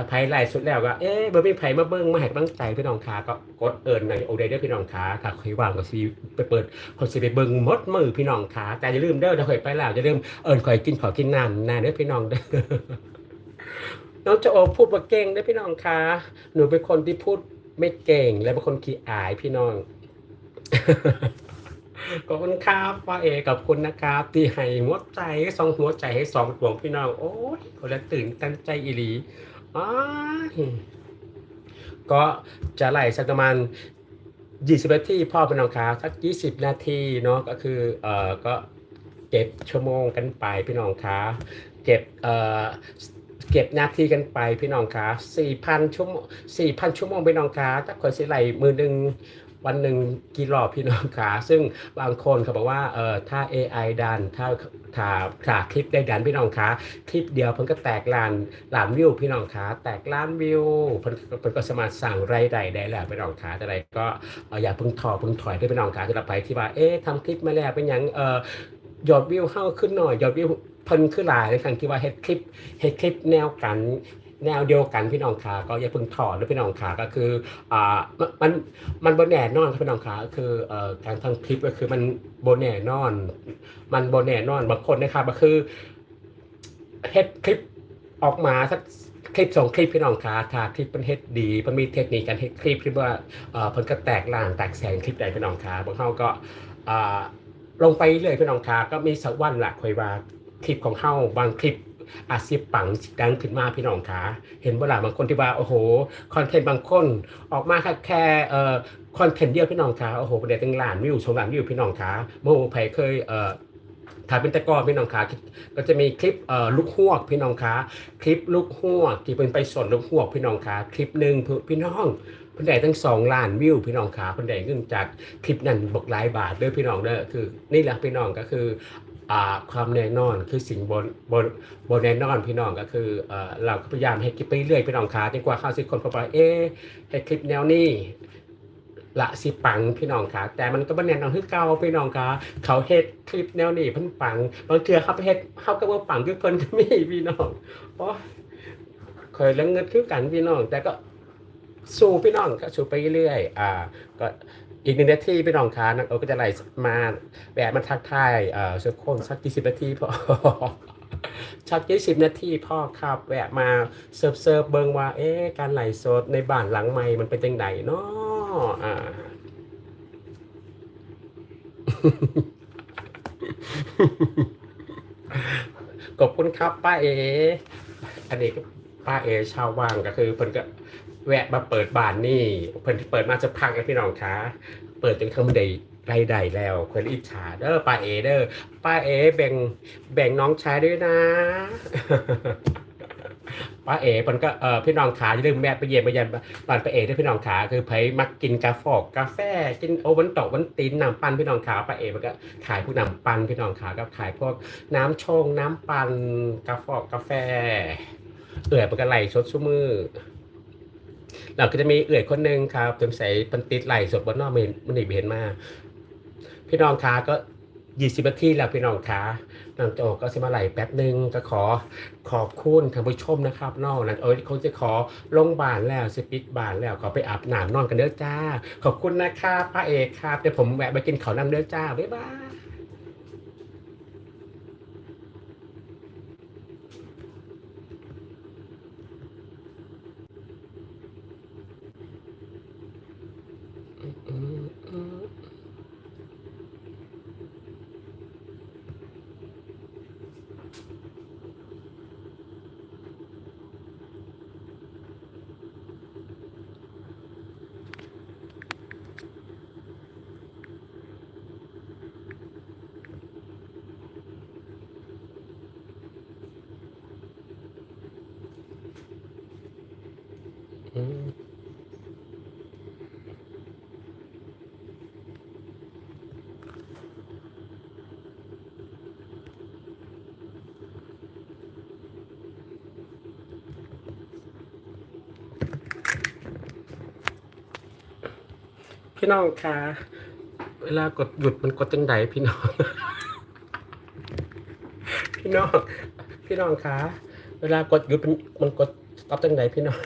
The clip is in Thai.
ถ้าไผไล่สุดแล้วก็เอ๊ะบ่มีไผมาเบิ่งมาให้กำลังใจพี่น้องขาก็กดเอิ้นในโอเดเด้อพี่น้องขาถ้าใครว่างก็สิไปเปิดคนสิไปเบิ่งมดมือพี่น้องขาแต่อย่าลืมเด้อถ้าเคยไปแล้วอย่าลืมเอิ้นข่อยกินขอกินน้ำนะเด้อพี่น้องเด้อน้องโจโอพูดว่าเก่งเด้อพี่น้องขาหนูเป็นคนที่พูดไม่เก่ง และเป็นคนขี้อายพี่น้อง ขอบคุณครับป้าเอขอบคุณนะครับ ที่ให้หัวใจสองหัวใจให้สองดวงพี่น้อง โอ้ยคนละตื่นตันใจอีหลี ก็จะไหลสักประมาณ20นาทีพ่อเป็นน้องครับสัก20นาทีเนาะก็คือเอ่อก็เก็บชั่วโมงกันไปพี่น้องขาเก็บเอ่อเก็บนาทีกันไปพี่น้องครับ4,000ชั่วโมง4,000ชั่วโมงพี่น้องครับถ้าคนสิไหลมือหนึ่ง วันหนึ่งกี่รอบพี่น้องขาซึ่งบางคนเขาบอกว่าเออถ้า AI ดันถ้าถ้าถ้าคลิปได้ดันพี่น้องขาคลิปเดียวเพิ่นก็แตกล้านล้านวิวพี่น้องขาแตกล้านวิวเพิ่นเพิ่นก็สามารถสั่งรายได้ได้แล้วพี่น้องขาแต่ใดก็อย่าเพิ่งท้อเพิ่งถอยด้วยพี่น้องขาสำหรับไปที่ว่าเอ๊ะทำคลิปมาแล้วเป็นยังเออยอดวิวเข้าขึ้นหน่อยยอดวิวเพิ่นขึ้นหลายในครั้งที่ว่าเฮ็ดคลิปเฮ็ดคลิปแนวกัน แนวเดียวกันพี่น้องขาก็อย่าเพิ่งถอดด้วยพี่น้องขาก็คืออ่ามันมันบนแน่นอนครับพี่น้องขาก็คือเอ่อการทำคลิปก็คือมันบนแน่นอน มันบนแน่นอนบางคนนะครับก็คือเฮ็ดคลิปออกมาสักคลิปสองคลิปพี่น้องขาถ้าคลิปมันเฮ็ดดีมันมีเทคนิคการเฮ็ดคลิปที่ว่าเอ่อเพิ่นก็แตกล่างแตกแสงคลิปใดพี่น้องขาบางเฮาก็อ่าลงไปเรื่อยพี่น้องขาก็มีสักวันละคอยว่าคลิปของเฮาบางคลิป อาจสิปังดังขึ้นมาพี่น้องขาเห็นบ่ล่ะบางคนที่ว่าโอ้โหคอนเทนต์บางคนออกมาแค่แค่เอ่อคอนเทนต์เดียวพี่น้องขาโอ้โหประเดี๋ยวตั้งล้านวิวสองล้านวิวพี่น้องขาโมโหไผเคยเอ่อถ่ายเป็นตะก้อพี่น้องขาก็จะมีคลิปเอ่อลูกหวกพี่น้องขาคลิปลูกหวกที่เป็นไปสนลูกหวกพี่น้องขาคลิปหนึ่งพี่น้องเพิ่นได้ทั้งสองล้านวิวพี่น้องขาเพิ่นได้เงินจากคลิปนั้นบอกหลายบาทเด้อพี่น้องเด้อคือนี่แหละพี่น้องก็คือ ความแน่นอนคือสิ่งบนบนบนแน่นอนพี่น้องก็คือเอ่อเราก็พยายามให้คลิปไปเรื่อยพี่น้องขาจนกว่าข้าสิคนพบว่าเอ๊ให้คลิปแนวนี้ละสิปังพี่น้องขาแต่มันก็บ่แน่นอนคือเก่าพี่น้องขาเขาเฮ็ดคลิปแนวนี้เพิ่นปังบางเทื่อเขาไปเฮ็ดเฮาก็บ่ปังคือเพิ่นก็มีพี่น้องโอ้เคยละเงิดคือกันพี่น้อง แต่ก็สู้พี่น้องก็สู้ไปเรื่อยอ่าก็ อีกหนึ่งนาทีพี่น้องขานักโอก็จะไล่มาแวะมาทักทายเอ่อสักคนสัก20นาทีพอชักยี่สิบนาทีพ่อครับ แวะมาเซิร์ฟเซิร์ฟเบิงว่า เอ๊ะการไหลสดในบ้านหลังใหม่มันเป็นจังไดเนาะอ่าขอบคุณครับป้าเอ อันนี้ป้าเอชาวว่างก็คือเพิ่นก็ แวะมาเปิดบ้านนี่เพิ่นเปิดมาจะพักแล้วพี่น้องคะเปิดจนคำใดไรใดแล้วคนอิจฉาเด้อป้าเอเด้อป้าเอแบ่งแบ่งน้องชายด้วยนะป้าเอ๋มันก็เออพี่น้องขาอย่าลืมแม่ไปเยี่ยมไปเยี่ยมบ้านป้าเอ๋ด้วยพี่น้องขาคือไผมักกินกาแฟกาแฟกินโอวันตะวันตีนน้ำปั่นพี่น้องขาป้าเอ๋มันก็ขายพวกน้ำปั่นพี่น้องขาก็ขายพวกน้ำชงน้ำปั่นกาแฟกาแฟ เอื่อยมันก็ไหลสดชุ่มือ เราก็จะมีเอื่อยคนหนึ่งครับจนใส่ปันติดไหลสดบนนอกมันมันหนีเห็นมาพี่น้องขาก็ยี่สิบนาทีแล้วพี่น้องขาน้องโจก็สิมาไหลแป๊บหนึ่งก็ขอขอบคุณท่านผู้ชมนะครับนอกนั้นเอ้ยเขาจะขอลงบานแล้วสปิดบานแล้วขอไปอาบน้ำนอนกันเด้อจ้า ขอบคุณนะครับพระเอกครับเดี๋ยวผมแวะไปกินข้าวน้ำเด้อจ้าบ๊ายบาย อืม พี่น้องคะเวลากดหยุดมันกดจังไดพี่น้อง พี่น้อง พี่น้องคะเวลากดหยุดมันมันกดตอบจังไดพี่น้อง